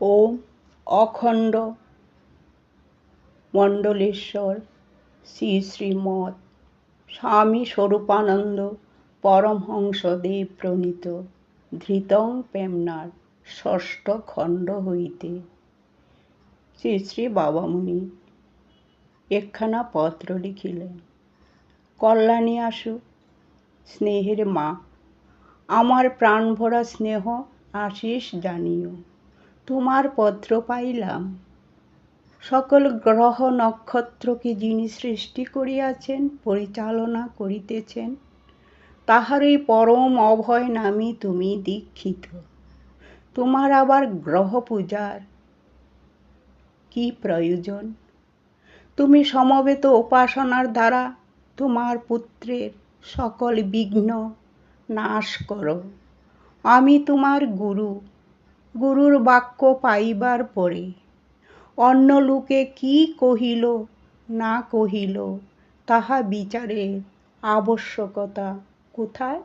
ওম অখণ্ড মণ্ডলেশ্বর, শ্রী শ্রীমৎ স্বামী স্বরূপানন্দ পরমহংসদেব প্রণীত ধৃতং প্রেমনার ষষ্ঠ খণ্ড হইতে। শ্রী শ্রী বাবামুনি একখানা পত্র লিখিলেন, কল্যাণী আসু, স্নেহের মা, আমার প্রাণভরা স্নেহ আশিস জানিও। তোমার পত্র পাইলাম। সকল গ্রহ নক্ষত্রকে যিনি সৃষ্টি করিয়াছেন, পরিচালনা করিতেছেন, তাহারই পরম অভয় নামে তুমি দীক্ষিত। তোমার আবার গ্রহ পূজার কি প্রয়োজন? তুমি সমবেত উপাসনার দ্বারা তোমার পুত্রের সকল বিঘ্ন নাশ করো। আমি তোমার গুরু গুরুর বাক্য পাইবার পরে। অন্য লোকে কি কহিল, না কহিল, তাহা বিচারের আবশ্যকতা কোথায়?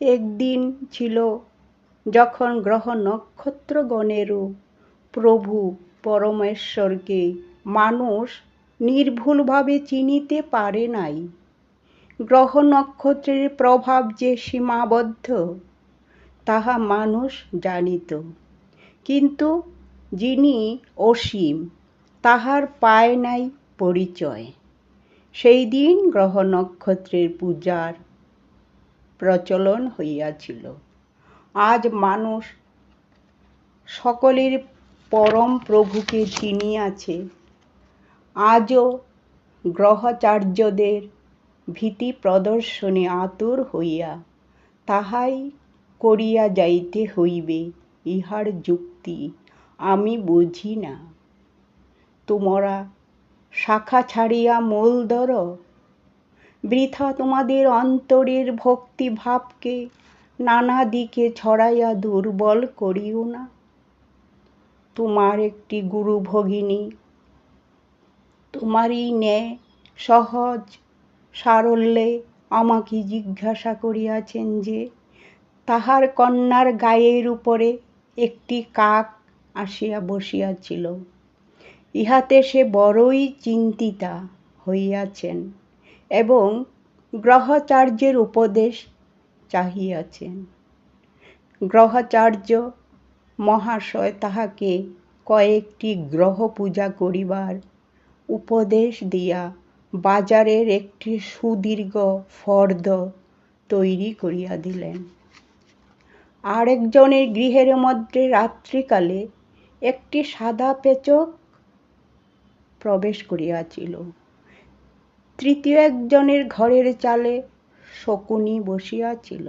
একদিন ছিল যখন গ্রহ নক্ষত্রগণেরও প্রভু পরমেশ্বরকে মানুষ নির্ভুলভাবে চিনিতে পারে নাই। গ্রহ নক্ষত্রের প্রভাব যে সীমাবদ্ধ তাহা মানুষ জানিত। কিন্তু যিনি অসীম, তাহার পায় নাই পরিচয়। সেই দিন গ্রহ নক্ষত্রের পূজার প্রচলন হইয়াছিল। আজ মানুষ সকলের পরম প্রভুকে চিনিয়াছে। আজও গ্রহাচার্যদের ভীতি প্রদর্শনে আতুর হইয়া তাহাই করিয়া যাইতে হইবে, ইহার যুক্তি আমি বুঝি না। তোমরা শাখা ছাড়িয়া মূল ধর, বৃথা তোমাদের অন্তরের ভক্তিভাবকে নানা দিকে ছড়াইয়া দুর্বল করিও না। তোমার একটি গুরু ভগিনী, তোমারই ন্যায় সহজ সারল্যে আমাকে জিজ্ঞাসা করিয়াছেন যে তাহার কন্যার গায়ের উপরে একটি কাক আসিয়া বসিয়াছিল। ইহাতে সে বড়ই চিন্তিতা হইয়াছেন এবং গ্রহাচার্যের উপদেশ চাহিয়াছেন। গ্রহাচার্য মহাশয় তাহাকে কয়েকটি গ্রহ পূজা করিবার উপদেশ দিয়া বাজারের একটি সুদীর্ঘ ফর্দ তৈরি করিয়া দিলেন। আরেকজনের গৃহের মধ্যে রাত্রিকালে একটি সাদা পেচক প্রবেশ করিয়াছিল। তৃতীয় একজনের ঘরের চালে শকুনি বসিয়াছিল।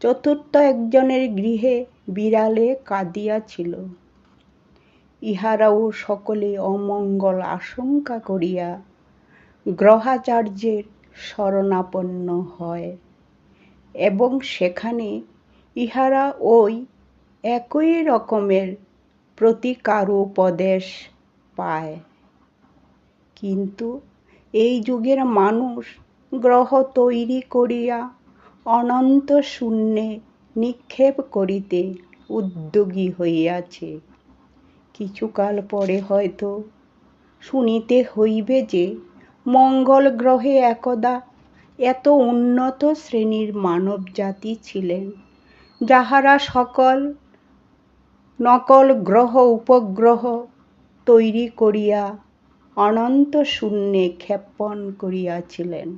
চতুর্থ একজনের গৃহে বিড়ালে কাঁদিয়াছিল। ইহারাও সকলে অমঙ্গল আশঙ্কা করিয়া গ্রহাচার্যের শরণাপন্ন হয় এবং সেখানে ইহারা ওই একই রকমের প্রতিকারোপদেশ পায়। কিন্তু এই যুগের মানুষ গ্রহ তৈরি করিয়া অনন্ত শূন্যে নিক্ষেপ করিতে উদ্যোগী হইয়াছে। কিছুকাল পরে হয়তো শুনিতে হইবে যে মঙ্গল গ্রহে একদা এত উন্নত শ্রেণির মানব জাতি ছিলেন। যাহারা সকল নকল গ্রহ উপগ্রহ তৈরি করিয়া অনন্ত শূন্যে ক্ষেপণ করিয়াছিলেন।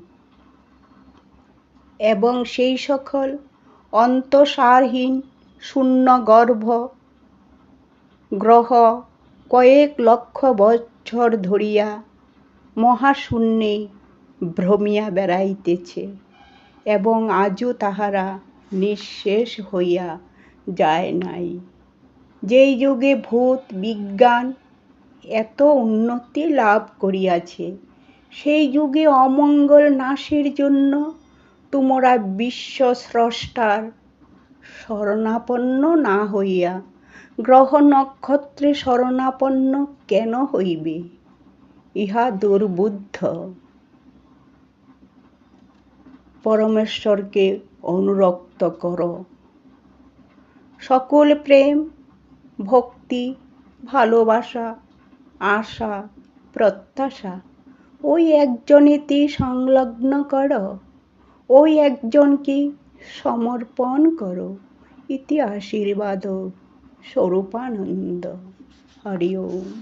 এবং সেই সকল অন্তঃসারহীন শূন্য গর্ভ গ্রহ কয়েক লক্ষ বছর ধরিয়া মহাশূন্যে ভ্রমিয়া বেড়াইতেছে এবং আজও তাহারা নিঃশেষ হইয়া যায় নাই। যেই যুগে ভূত, বিজ্ঞান এত উন্নতি লাভ করিয়াছে, সেই যুগে অমঙ্গল নাশের জন্য তোমরা বিশ্ব স্রষ্টার শরণাপন্ন না হইয়া গ্রহ নক্ষত্রে শরণাপন্ন কেন হইবে? ইহা দুর্বুদ্ধ। পরমেশ্বরকে অনুরক্ত কর। সকল প্রেম, ভক্তি, ভালোবাসা, আশা, প্রত্যাশা, ওই একজনেতে সংলগ্ন করো। ওই একজনকে সমর্পণ করো। ইতি আশীর্বাদ স্বরূপানন্দ। হরি ওম।